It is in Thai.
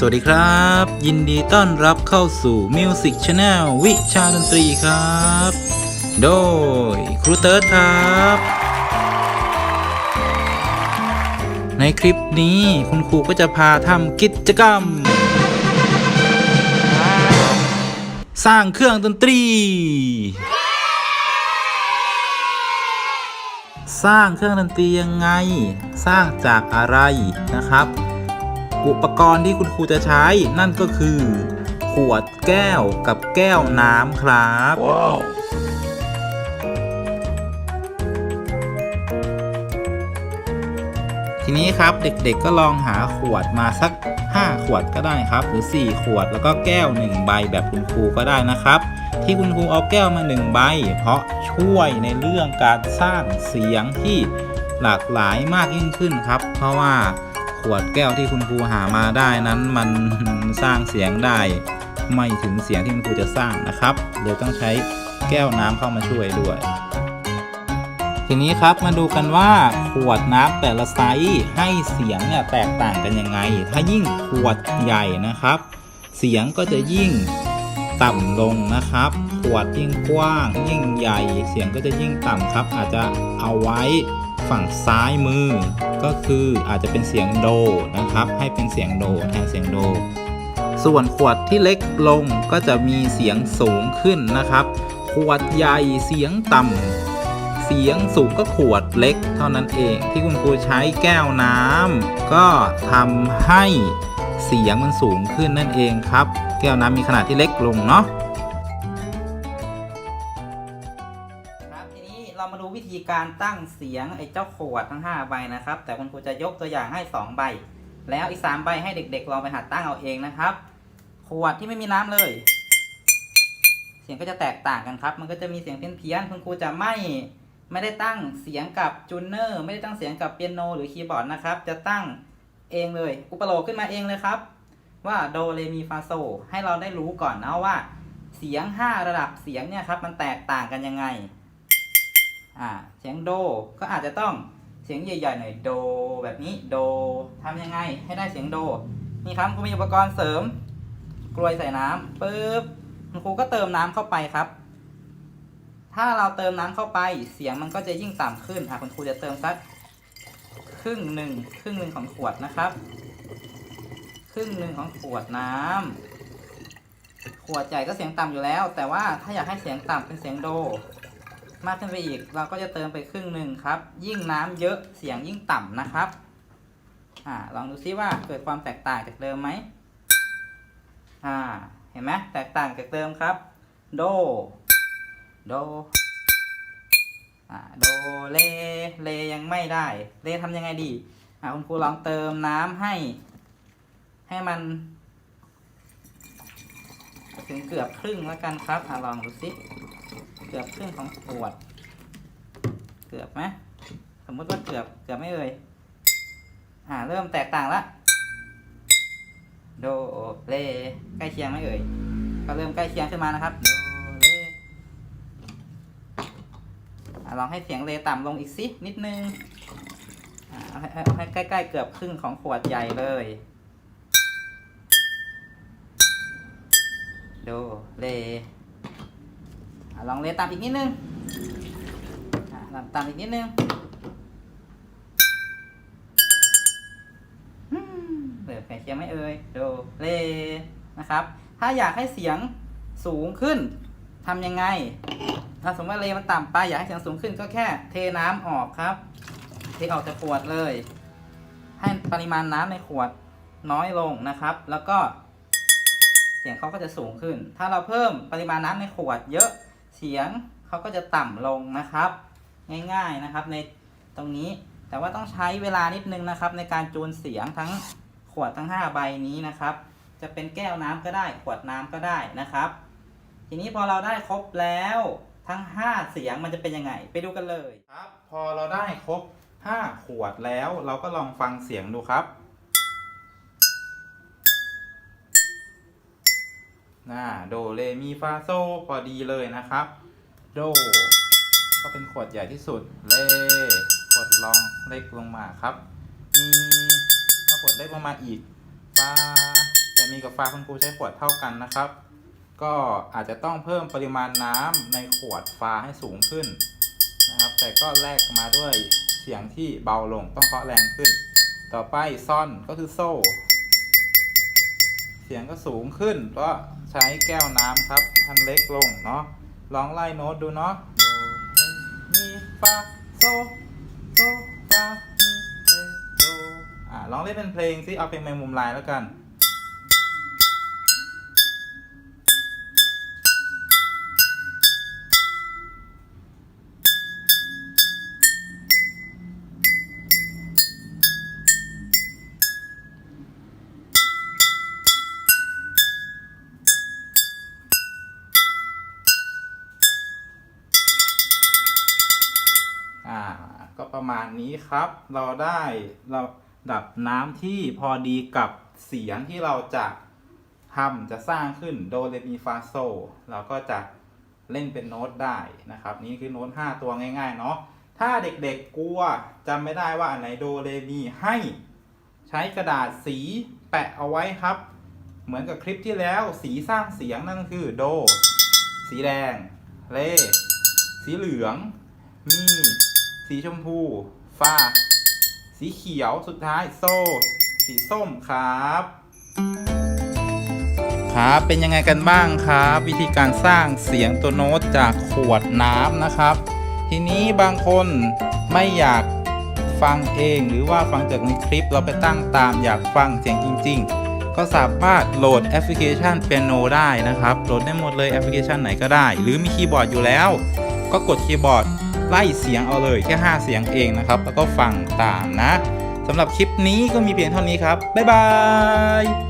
สวัสดีครับ ยินดีต้อนรับเข้าสู่ Music Channel วิชาดนตรีครับ โดยครูเติร์ดครับ ในคลิปนี้คุณครูก็จะพาทำกิจกรรม สร้างเครื่องดนตรี สร้างเครื่องดนตรียังไง สร้างจากอะไรนะครับ อุปกรณ์ที่คุณครูจะใช้นั่นก็คือ ขวดแก้วกับแก้วน้ำครับทีนี้ครับเด็กๆก็ลองหาขวดมาสัก 5 ขวดก็ได้ครับ หรือ 4 ขวดแล้วก็แก้ว 1 ใบแบบคุณครูก็ได้นะครับ ที่คุณครูเอาแก้วมา 1 ใบ เพราะช่วยในเรื่องการสร้างเสียงที่หลากหลายมากยิ่งขึ้นครับ เพราะว่าข วดแก้วที่คุณครูหามาได้นั้นมันสร้างเสียงได้ ไม่ถึงเสียงที่คุณครูจะสร้างนะครับเดี๋ยต้องใช้แก้วน้ำเข้ามาช่วยด้วย ทีนี้ครับมาดูกันว่าขวดน้ำแต่ละไซส์ให้เสียงเนี่ยแตกต่างกันยังไง ถ้ายิ่งขวดใหญ่นะครับ เสียงก็จะยิ่งต่ำลงนะครับ ขวดยิ่งกว้าง ยิ่งใหญ่ เสียงก็จะยิ่งต่ำครับ อาจจะเอาไว้ ฝั่งซ้ายมือ ก็คืออาจจะเป็นเสียงโดนะครับ ให้เป็นเสียงโดแทนเสียงโด ส่วนขวดที่เล็กลงก็จะมีเสียงสูงขึ้นนะครับ ขวดใหญ่เสียงต่ำเสียงสูงก็ขวดเล็ก เท่านั้นเองที่คุณครูใช้แก้วน้ำก็ทำให้เสียงมันสูงขึ้นนั่นเองครับ แก้วน้ำมีขนาดที่เล็กลงเนาะ ธีการตั้งเสียงไอ้เจ้าขวดทั้ง 5 ใบนะครับ แต่คุณครูจะยกตัวอย่างให้ 2 ใบ แล้วอีก 3 ใบให้เด็กๆลองไปหัดตั้งเอาเองนะครับ ขวดที่ไม่มีน้ำเลย เสียงก็จะแตกต่างกันครับ มันก็จะมีเสียงเพี้ยนๆคุณครูจะไม่ไม่ได้ตั้งเสียงกับจูนเนอร์ไม่ได้ตั้งเสียงกับเปียโนหรือคีย์บอร์ดนะครับ จะตั้งเองเลย อุปโลกขึ้นมาเองเลยครับ ว่าโดเรมีฟาโซให้เราได้รู้ก่อนนะว่า เสียง 5 ระดับเสียงเนี่ยครับมันแตกต่างกันยังไง อ่าเสียงโดก็อาจจะต้องเสียงใหญ่ๆหน่อยโดแบบนี้โดทำยังไงให้ได้เสียงโดนี่ครับคุณมีอุปกรณ์เสริม กลวยใส่น้ำปึ๊บคุณครูก็เติมน้ำเข้าไปครับ ถ้าเราเติมน้ำเข้าไปเสียงมันก็จะยิ่งต่ำขึ้นอะคุณครูจะเติมสักครึ่งหนึ่งครึ่งหนึ่งของขวดนะครับ ครึ่งหนึ่งของขวดน้ำขวดใหญ่ก็เสียงต่ำอยู่แล้ว แต่ว่าถ้าอยากให้เสียงต่ำเป็นเสียงโด มากขึ้นไปอีก เราก็จะเติมไปครึ่งหนึ่งครับ ยิ่งน้ำเยอะเสียงยิ่งต่ำนะครับอ่าลองดูซิว่าเกิดความแตกต่างจากเดิมไหมอ่าเห็นไหมแตกต่างจากเดิมครับ โด โดอ่าโดเลเลยังไม่ได้ เลทำยังไงดีอ่าคุณครูลองเติมน้ำให้ ให้มัน ถึงเกือบครึ่งแล้วกันครับอ่าลองดูสิ เกือบครึ่งของขวด เกือบไหมสมมุติว่าเกือบเกือบไม่เอ่ยอ่า เริ่มแตกต่างละโดเลใกล้เคียงไหมเอ่ยก็เริ่มใกล้เคียงขึ้นมานะครับโดเลอะลองให้เสียงเลต่ำลงอีกสินิดนึงอ่าให้เอาให้ใกล้ๆเกือบครึ่งของขวดใหญ่เลยโดเล ลองเลต่ำอีกนิดนึงอะต่ำต่ำอีกนิดนึงเปิดใกล้เคียงไหมเอ่ยโดเลนะครับ ถ้าอยากให้เสียงสูงขึ้นทำยังไง ถ้าสมมติว่าเลมันต่ำไปอยากให้เสียงสูงขึ้นก็แค่ เทน้ำออกครับ เทออกจากขวดเลย ให้ปริมาณน้ำในขวดน้อยลงนะครับ แล้วก็เสียงเขาก็จะสูงขึ้น ถ้าเราเพิ่มปริมาณน้ำในขวดเยอะ เสียงเขาก็จะต่ำลงนะครับ ง่ายๆนะครับในตรงนี้แต่ว่าต้องใช้เวลานิดนึงนะครับ ในการจูนเสียงทั้งขวดทั้ง 5 ใบนี้นะครับ จะเป็นแก้วน้ำก็ได้ขวดน้ำก็ได้นะครับ ทีนี้พอเราได้ครบแล้วทั้ง 5 เสียงมันจะเป็นยังไง ไปดูกันเลยครับ พอเราได้ครบ 5 ขวดแล้วเราก็ลองฟังเสียงดูครับ น่าโดเรมีฟาโซพอดีเลยนะครับ โด ก็เป็นขวดใหญ่ที่สุดเลขวดรองเล็กลงมาครับ มีก็ขวดเล็กลงมาอีกฟาแต่มีกับฟาคุณครูใช้ขวดเท่ากันนะครับ ก็อาจจะต้องเพิ่มปริมาณน้ำในขวดฟาให้สูงขึ้นนะครับ แต่ก็แลกมาด้วยเสียงที่เบาลงต้องเคาะแรงขึ้น ต่อไปซ่อนก็คือโซ่ เสียงก็สูงขึ้น ก็ใช้แก้วน้ำครับอันเล็กลงเนาะลองไล่โน้ตดูเนาะโดมีฟาโซโซฟามีเลโดอ่าลองเล่นเป็นเพลงสิเอาเพลงแมงมุมลายแล้วกัน อ่าก็ประมาณนี้ครับ เราได้เราดับน้ำที่พอดีกับเสียงที่เราจะทำจะสร้างขึ้นโดเรมีฟาโซเราก็จะเล่นเป็นโน้ตได้นะครับ นี่คือโน้ต 5 ตัวง่าย ๆ เนาะถ้าเด็กๆกลัวจำไม่ได้ว่าอันไหนโดเรมีให้ใช้กระดาษสีแปะเอาไว้ครับ เหมือนกับคลิปที่แล้วสีสร้างเสียงนั่นคือโด สีแดงเลสีเหลือง มี สีชมพูฟ้า สีเขียวสุดท้ายโซ่ สีส้มครับ ครับเป็นยังไงกันบ้างครับ วิธีการสร้างเสียงตัวโน้ตจากขวดน้ำนะครับ ทีนี้บางคนไม่อยากฟังเองหรือว่าฟังจากในคลิปเราไปตั้งตามอยากฟังเสียงจริง ๆ ก็สามารถโหลดแอปพลิเคชัน Piano ได้นะครับ โหลดได้หมดเลยแอปพลิเคชันไหนก็ได้ หรือมีคีย์บอร์ดอยู่แล้ว ก็กดคีย์บอร์ด ไล่เสียงเอาเลยแค่ 5 เสียงเองนะครับ แล้วก็ฟังตามนะสำหรับคลิปนี้ก็มีเพียงเท่านี้ครับ บ๊ายบาย